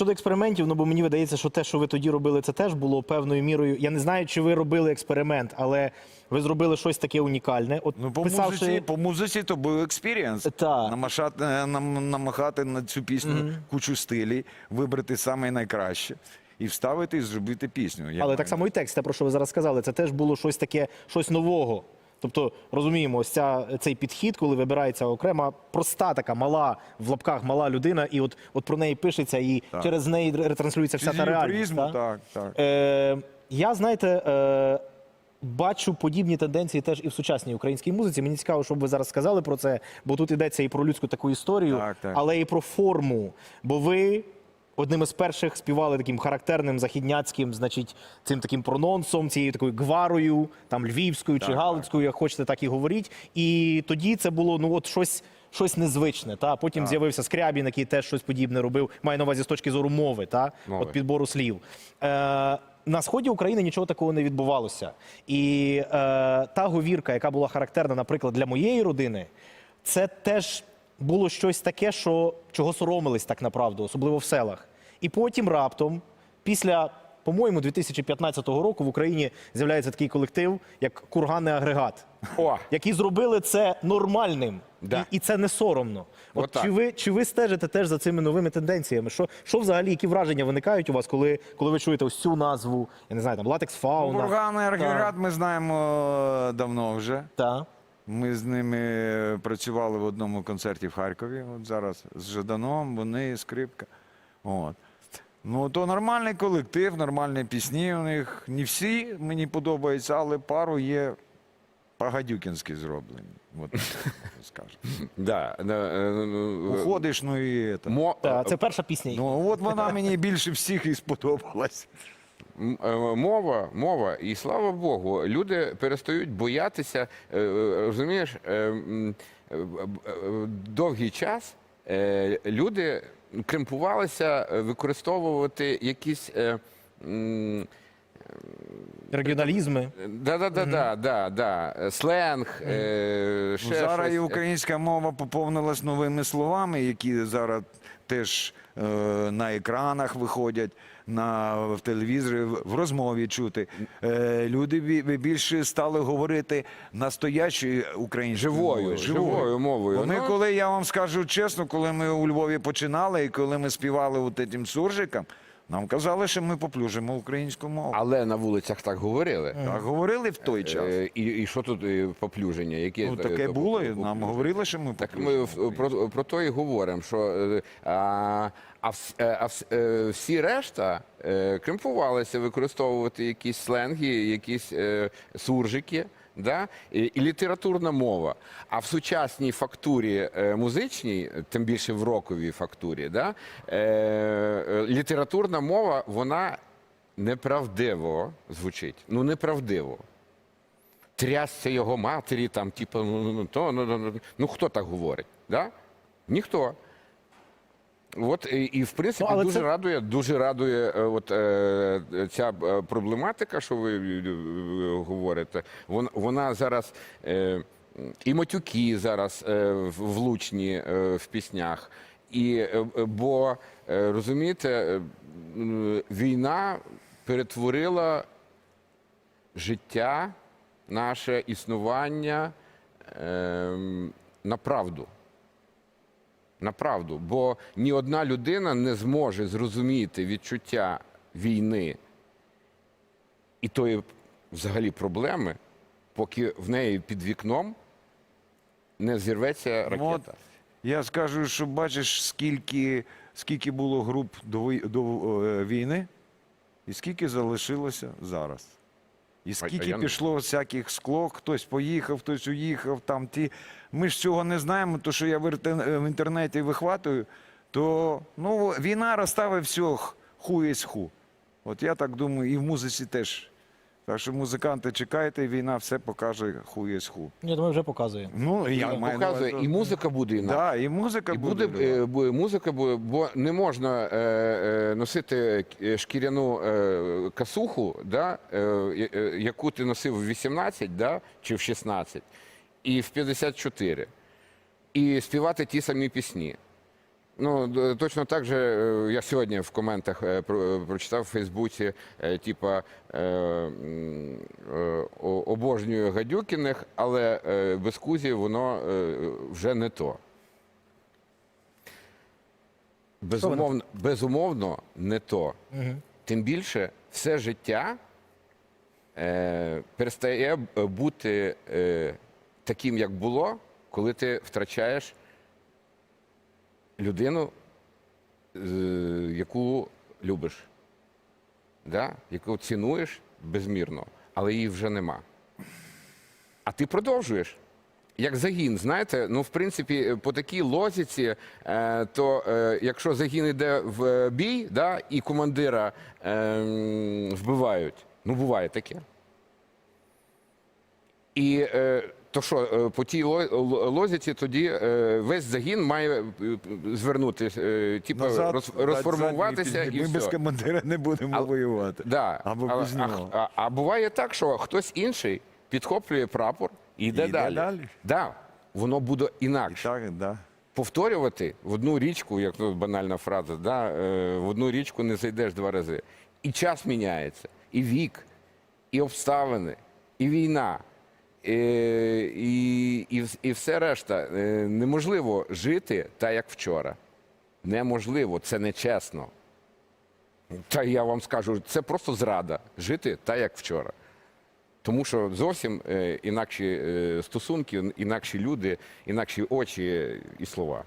щодо експериментів, ну бо мені видається, що те, що ви тоді робили, це теж було певною мірою. Я не знаю, чи ви робили експеримент, але ви зробили щось таке унікальне. От Ну, по писавши- музиці, по музиці то був експірієнс. Намашати, е, нам, намахати на цю пісню кучу стилів, вибрати саме найкраще і вставити і зробити пісню. Я Але маю так само і текст, те, про що ви зараз сказали, це теж було щось таке, щось нового. Тобто, розуміємо, ось ця, цей підхід, коли вибирається окрема проста така мала в лапках мала людина, і от, от про неї пишеться, і Так. через неї ретранслюється вся та реальність. та? так, так. Е, я, знаєте, е, бачу подібні тенденції теж і в сучасній українській музиці. Мені цікаво, щоб ви зараз сказали про це, бо тут йдеться і про людську таку історію, Так, так. але і про форму. Бо ви. Одним із перших співали таким характерним західняцьким, значить, цим таким прононсом, цією такою гварою, там львівською чи Так, галицькою, як хочете, так і говоріть. І тоді це було ну от щось, щось незвичне. Та потім з'явився Скрябін, який теж щось подібне робив. Маю на увазі з точки зору мови, та Мови. от підбору слів. Е, на сході України нічого такого не відбувалося. І е, та говірка, яка була характерна, наприклад, для моєї родини, це теж було щось таке, що чого соромились так направду, особливо в селах. І потім раптом, після, по-моєму, 2015 року в Україні з'являється такий колектив, як курганний агрегат, О, які зробили це нормальним. Да. І, і це не соромно. От Отак. чи ви чи ви стежите теж за цими новими тенденціями? Що, що взагалі, які враження виникають у вас, коли, коли ви чуєте ось цю назву? Я не знаю, там латекс фауна. Бурганий агрегат ми знаємо е, давно вже. Та. Ми з ними працювали в одному концерті в Харкові. От зараз з Жаданом, вони скрипка. От. Ну, то нормальний колектив, нормальні пісні у них. Не всі мені подобаються, але пару є по-гадюкінськи зроблені. От, скажемо. да, да, е, ну, е, Уходиш, ну і це. мо- Та, це перша пісня. Ну, от вона мені більше всіх і сподобалась. М- е, Мова, мова, і слава Богу, люди перестають боятися. е, е, Розумієш, е, м, е, е, е, довгий час е, люди кремпувалися е, використовувати якісь. е, Регіоналізми. Да, да, да, да, да, да. Сленг, е, ще зараз щось. і українська мова поповнилась новими словами, які зараз теж е, на екранах виходять, на, в телевізорі, в розмові чути. Е, люди бі- бі- більше стали говорити настоящою українською Живою, мовою. живою мовою. Вони, Ну. коли я вам скажу чесно, коли ми у Львові починали, і коли ми співали от цим суржиком, нам казали, що ми поплюжимо українську мову. Але на вулицях так говорили. Так говорили в той час. Е, І, і що тут е, поплюження? Які, Ну, е, таке то- було, і поплюження? нам говорили, що ми Так поплюжимо ми в- про, про то і говоримо, що е, а, а, вс- е, а вс- е, всі решта е, кремпувалися використовувати якісь сленги, якісь е, суржики. Да? І, і літературна мова. А в сучасній фактурі е, музичній, тим більше в роковій фактурі, да? е, е, літературна мова, вона неправдиво звучить. Ну, неправдиво трясся його матері, там, типу, ну, ну, ну, то, ну, ну, ну, ну хто так говорить? Да? Ніхто. От і, і в принципі Ну, дуже це- радує, дуже радує е, от, е, ця е, проблематика, що ви е, говорите. Вона, вона зараз е, і матюки зараз е, влучні е, в піснях. І, е, е, бо е, розумієте, е, війна перетворила життя, наше існування ем, на правду. На правду. Бо ні одна людина не зможе зрозуміти відчуття війни і тої взагалі проблеми, поки в неї під вікном не зірветься Ну, от ракета. Я скажу, що бачиш, скільки, скільки було груп до, до е, війни, і скільки залишилося зараз. І скільки пішло всяких склок, хтось поїхав, хтось уїхав, там ті. Ми ж цього не знаємо, то що я в, інтернеті вихватую, то ну, війна розставить всіх ху єсть ху. От я так думаю, і в музиці теж. Так що музиканти чекайте, війна все покаже ху єсть ху. Я думаю, вже показує. Ну, я маю на Показує, і музика буде інакше. Да, і музика І буде. буде е, бу- музика, буде, бо не можна е, е, носити е, шкіряну е, касуху, да, е, е, яку ти носив в 18 да, чи в 16, і в 54, і співати ті самі пісні. Ну, точно так же е, я сьогодні в коментах е, прочитав в Фейсбуці, е, типа обожнюю гадюкіних, але без кузі воно вже не то. Безумовно, безумовно, не то. Тим більше, все життя е, перестає бути е, таким, як було, коли ти втрачаєш людину, е, яку любиш, да? яку цінуєш безмірно, але її вже нема. А ти продовжуєш. Як загін, знаєте, ну в принципі, по такій лозіці, е, то е, якщо загін йде в бій, да, і командира е, вбивають, ну буває таке. І е, то що, е, по тій ло- лозіці тоді е, весь загін має е, звернути, типу, Назад, роз- розформуватися і. Ми без командира не будемо А- воювати. Да. Або а, без нього. а, а буває так, що хтось інший підхоплює прапор і йде йде далі. далі. Да, воно буде І інакше. так, да. Повторювати в одну річку, як ну, банальна фраза, да, в одну річку не зайдеш два рази. І час міняється, і вік, і обставини, і війна. Е, І, і, і все решта. Е, Неможливо жити так, як вчора. Неможливо, це нечесно. Та я вам скажу, це просто зрада жити так, як вчора. Тому що зовсім е, інакші стосунки, інакші люди, інакші очі і слова.